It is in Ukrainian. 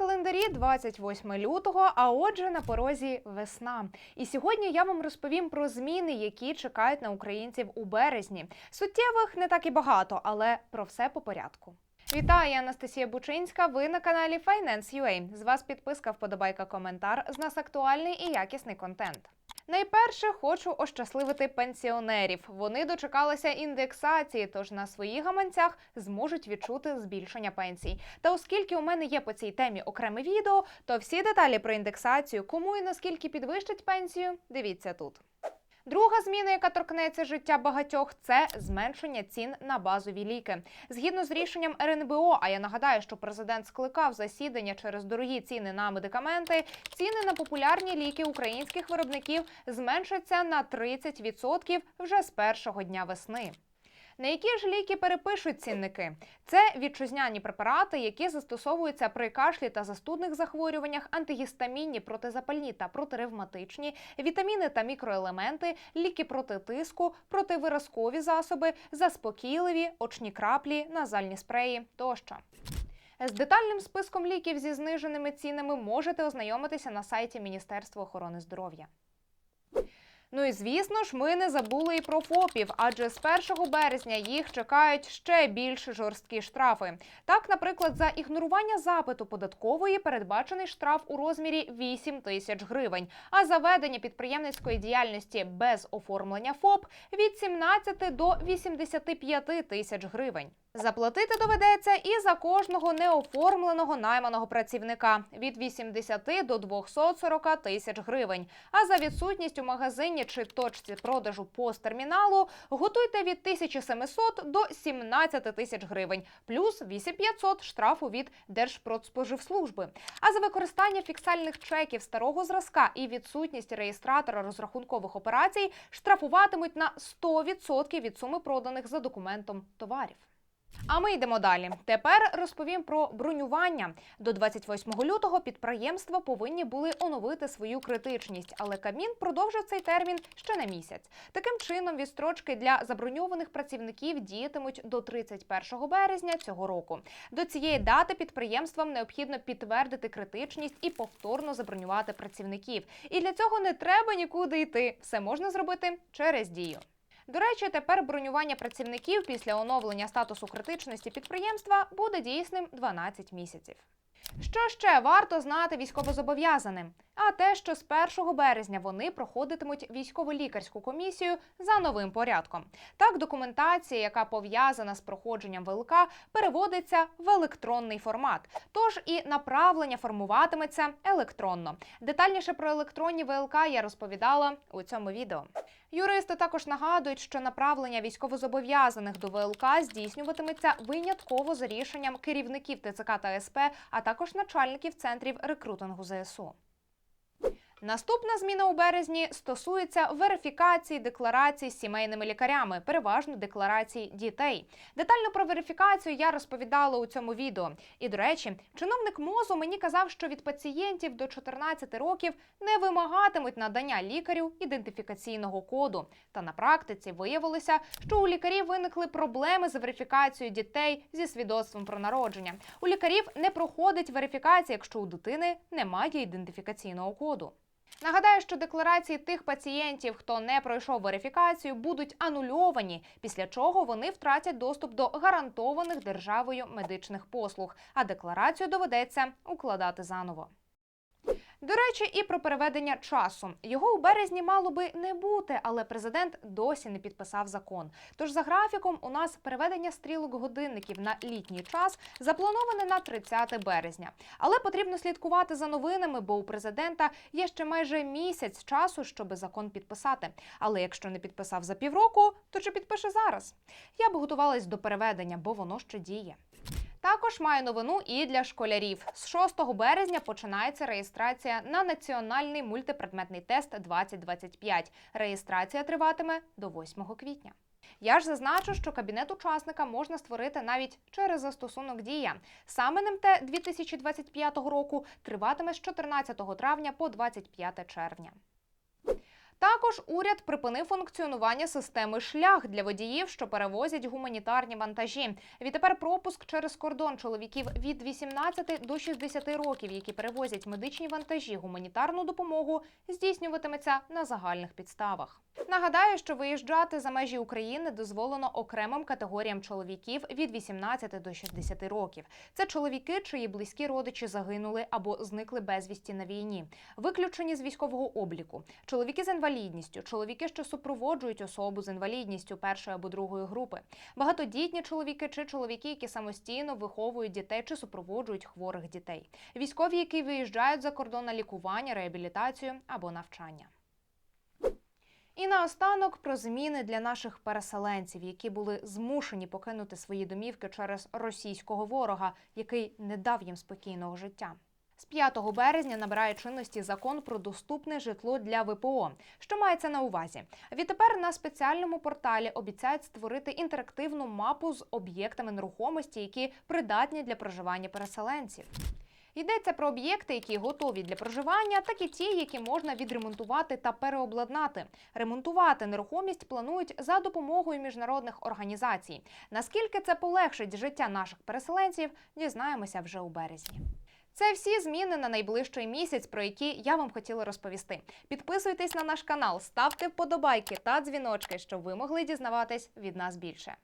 календарі 28 лютого, а отже, на порозі весна. І сьогодні я вам розповім про зміни, які чекають на українців у березні. Суттєвих не так і багато, але про все по порядку. Вітаю, я Анастасія Бучинська. Ви на каналі Finance.ua. З вас підписка, вподобайка, коментар. З нас актуальний і якісний контент. Найперше хочу ощасливити пенсіонерів. Вони дочекалися індексації, тож на своїх гаманцях зможуть відчути збільшення пенсій. Та оскільки у мене є по цій темі окреме відео, то всі деталі про індексацію, кому і наскільки підвищать пенсію, дивіться тут. Друга зміна, яка торкнеться життя багатьох, це зменшення цін на базові ліки. Згідно з рішенням РНБО, а я нагадаю, що президент скликав засідання через дорогі ціни на медикаменти. Ціни на популярні ліки українських виробників зменшаться на 30% вже з першого дня весни. На які ж ліки перепишуть цінники? Це вітчизняні препарати, які застосовуються при кашлі та застудних захворюваннях, антигістамінні, протизапальні та протиревматичні, вітаміни та мікроелементи, ліки проти тиску, противиразкові засоби, заспокійливі, очні краплі, назальні спреї тощо. З детальним списком ліків зі зниженими цінами можете ознайомитися на сайті Міністерства охорони здоров'я. Ну і звісно ж, ми не забули і про ФОПів, адже з 1 березня їх чекають ще більш жорсткі штрафи. Так, наприклад, за ігнорування запиту податкової передбачений штраф у розмірі 8 тисяч гривень, а за ведення підприємницької діяльності без оформлення ФОП від 17 до 85 тисяч гривень. Заплатити доведеться і за кожного неоформленого найманого працівника від 80 до 240 тисяч гривень. А за відсутність у магазині чи точці продажу посттерміналу готуйте від 1700 до 17 тисяч гривень, плюс 8500 штрафу від Держпродспоживслужби. А за використання фіксальних чеків старого зразка і відсутність реєстратора розрахункових операцій штрафуватимуть на 100% від суми проданих за документом товарів. А ми йдемо далі. Тепер розповім про бронювання. До 28 лютого підприємства повинні були оновити свою критичність, але Кабмін продовжив цей термін ще на місяць. Таким чином, відстрочки для заброньованих працівників діятимуть до 31 березня цього року. До цієї дати підприємствам необхідно підтвердити критичність і повторно забронювати працівників. І для цього не треба нікуди йти. Все можна зробити через дію. До речі, тепер бронювання працівників після оновлення статусу критичності підприємства буде дійсним 12 місяців. Що ще варто знати військовозобов'язаним? А те, що з 1 березня вони проходитимуть військово-лікарську комісію за новим порядком. Так, документація, яка пов'язана з проходженням ВЛК, переводиться в електронний формат. Тож і направлення формуватиметься електронно. Детальніше про електронні ВЛК я розповідала у цьому відео. Юристи також нагадують, що направлення військовозобов'язаних до ВЛК здійснюватиметься винятково за рішенням керівників ТЦК та СП, а також начальників центрів рекрутингу ЗСУ. Наступна зміна у березні стосується верифікації декларацій сімейними лікарями, переважно декларацій дітей. Детально про верифікацію я розповідала у цьому відео. І до речі, чиновник мозу мені казав, що від пацієнтів до 14 років не вимагатимуть надання лікарю ідентифікаційного коду. Та на практиці виявилося, що у лікарів виникли проблеми з верифікацією дітей зі свідоцтвом про народження. У лікарів не проходить верифікація, якщо у дитини немає ідентифікаційного коду. Нагадаю, що декларації тих пацієнтів, хто не пройшов верифікацію, будуть анульовані, після чого вони втратять доступ до гарантованих державою медичних послуг, а декларацію доведеться укладати заново. До речі, і про переведення часу його у березні мало би не бути, але президент досі не підписав закон. Тож за графіком у нас переведення стрілок годинників на літній час заплановане на 30 березня. Але потрібно слідкувати за новинами, бо у президента є ще майже місяць часу, щоб закон підписати. Але якщо не підписав за півроку, то чи підпише зараз? Я б готувалась до переведення, бо воно ще діє. Також маю новину і для школярів. З 6 березня починається реєстрація на національний мультипредметний тест 2025. Реєстрація триватиме до 8 квітня. Я ж зазначу, що кабінет учасника можна створити навіть через застосунок Дія. Саме НМТ 2025 року триватиме з 14 травня по 25 червня. Також уряд припинив функціонування системи шлях для водіїв, що перевозять гуманітарні вантажі. Відтепер пропуск через кордон чоловіків від 18 до 60 років, які перевозять медичні вантажі, гуманітарну допомогу, здійснюватиметься на загальних підставах. Нагадаю, що виїжджати за межі України дозволено окремим категоріям чоловіків від 18 до 60 років. Це чоловіки, чиї близькі родичі загинули або зникли безвісті на війні, виключені з військового обліку, чоловіки з інвалідністю, чоловіки, що супроводжують особу з інвалідністю першої або другої групи, багатодітні чоловіки чи чоловіки, які самостійно виховують дітей чи супроводжують хворих дітей, військові, які виїжджають за кордон на лікування, реабілітацію або навчання. І наостанок про зміни для наших переселенців, які були змушені покинути свої домівки через російського ворога, який не дав їм спокійного життя. З 5 березня набирає чинності закон про доступне житло для ВПО. Що мається на увазі? Відтепер на спеціальному порталі обіцяють створити інтерактивну мапу з об'єктами нерухомості, які придатні для проживання переселенців. Йдеться про об'єкти, які готові для проживання, так і ті, які можна відремонтувати та переобладнати. Ремонтувати нерухомість планують за допомогою міжнародних організацій. Наскільки це полегшить життя наших переселенців, дізнаємося вже у березні. Це всі зміни на найближчий місяць, про які я вам хотіла розповісти. Підписуйтесь на наш канал, ставте вподобайки та дзвіночки, щоб ви могли дізнаватись від нас більше.